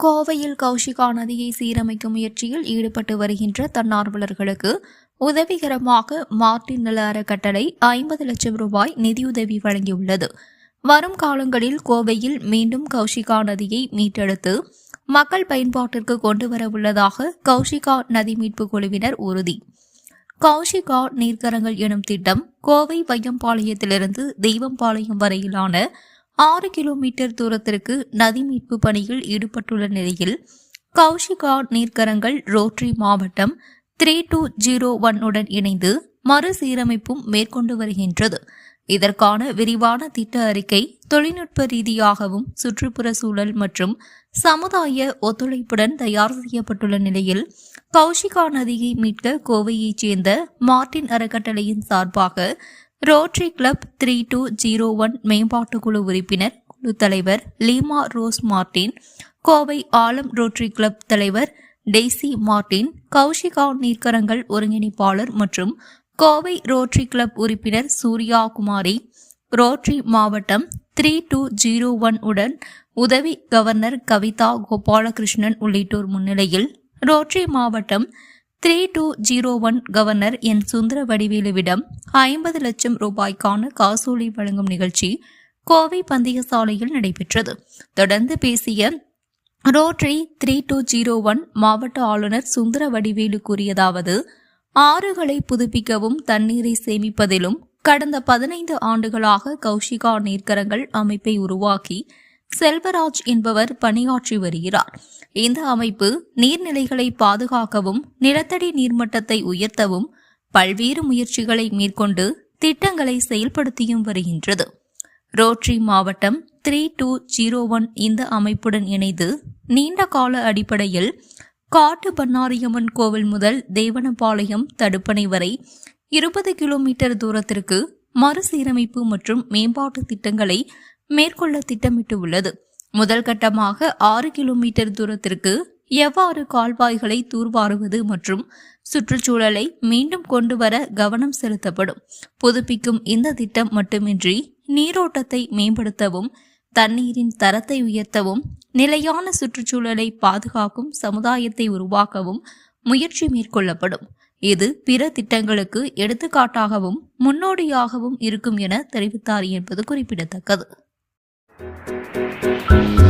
கோவையில் கௌஷிகா நதியை சீரமைக்கும் முயற்சியில் ஈடுபட்டு வருகின்ற தன்னார்வலர்களுக்கு உதவிகரமாக மார்டின் நல அறக்கட்டளை ஐம்பது லட்சம் ரூபாய் நிதியுதவி வழங்கியுள்ளது. வரும் காலங்களில் கோவையில் மீண்டும் கௌஷிகா நதியை மீட்டெடுத்து மக்கள் பயன்பாட்டிற்கு கொண்டு வர உள்ளதாக கௌஷிகா நதி மீட்பு குழுவினர் உறுதி. கௌஷிகா நீர்க்கரங்கள் எனும் திட்டம் கோவை வையம்பாளையத்திலிருந்து தெய்வம்பாளையம் வரையிலான ஆறு கிலோமீட்டர் தூரத்திற்கு நதி மீட்பு பணியில் ஈடுபட்டுள்ள நிலையில் கௌஷிகா நீர்க்கரங்கள் ரோட்ரி மாவட்டம் த்ரீ டூ ஜீரோ ஒன் உடன் இணைந்து மறுசீரமைப்பும் மேற்கொண்டு வருகின்றது. இதற்கான விரிவான திட்ட அறிக்கை தொழில்நுட்ப ரீதியாகவும் சுற்றுப்புற சூழல் மற்றும் சமுதாய ஒத்துழைப்புடன் தயார் செய்யப்பட்டுள்ள நிலையில் கௌஷிகா நதியை மீட்க கோவையைச் சேர்ந்த மார்டின் அறக்கட்டளையின் சார்பாக Rotary Club three two zero one மேம்பாட்டு குழு உறுப்பினர் குழு தலைவர் Leema Rose Martin Kovai Alam Rotary Club தலைவர் டெய்சி மார்டின் கௌஷிகா நீர்க்கரங்கள் ஒருங்கிணைப்பாளர் மற்றும் கோவை ரோட்ரி கிளப் உறுப்பினர் சூர்யா குமாரி ரோட்ரி மாவட்டம் த்ரீ டூ ஜீரோ ஒன் உடன் உதவி கவர்னர் கவிதா கோபாலகிருஷ்ணன் உள்ளிட்டோர் முன்னிலையில் ரோட்ரி மாவட்டம் three two zero one governor N Sundara வடிவேலுவிடம் ஐம்பது லட்சம் ரூபாய்க்கான காசோலை வழங்கும் நிகழ்ச்சி கோவை பந்தய சாலையில் நடைபெற்றது. தொடர்ந்து பேசிய Rotary three two zero one மாவட்ட ஆளுநர் சுந்தர வடிவேலு கூறியதாவது ஆறுகளை புதுப்பிக்கவும் தண்ணீரை சேமிப்பதிலும் கடந்த பதினைந்து ஆண்டுகளாக கௌஷிகா நீர்க்கரங்கள் அமைப்பை உருவாக்கி செல்வராஜ் என்பவர் பணியாற்றி வருகிறார். இந்த அமைப்பு நீர்நிலைகளை பாதுகாக்கவும் நிலத்தடி நீர்மட்டத்தை உயர்த்தவும் பல்வேறு முயற்சிகளை மேற்கொண்டு திட்டங்களை செயல்படுத்தியும் வருகின்றது. ரோட்ரி மாவட்டம் த்ரீ டூ ஜீரோ ஒன் இந்த அமைப்புடன் இணைந்து நீண்ட கால அடிப்படையில் காட்டு பண்ணாரியம்மன் கோவில் முதல் தேவனபாளையம் தடுப்பணை வரை இருபது கிலோமீட்டர் தூரத்திற்கு மறுசீரமைப்பு மற்றும் மேம்பாட்டு திட்டங்களை மேற்கொள்ள திட்டமிட்டு உள்ளது முதல் கட்டமாக ஆறு கிலோமீட்டர் தூரத்திற்கு எவ்வாறு கால்வாய்களை தூர்வாருவது மற்றும் சுற்றுச்சூழலை மீண்டும் கொண்டு வர கவனம் செலுத்தப்படும்? புதுப்பிக்கும் இந்த திட்டம் மட்டுமின்றி நீரோட்டத்தை மேம்படுத்தவும் தண்ணீரின் தரத்தை உயர்த்தவும் நிலையான சுற்றுச்சூழலை பாதுகாக்கும் சமுதாயத்தை உருவாக்கவும் முயற்சி மேற்கொள்ளப்படும். இது பிற திட்டங்களுக்கு எடுத்துக்காட்டாகவும் முன்னோடியாகவும் இருக்கும் என தெரிவித்தார் என்பது குறிப்பிடத்தக்கது. Thank you.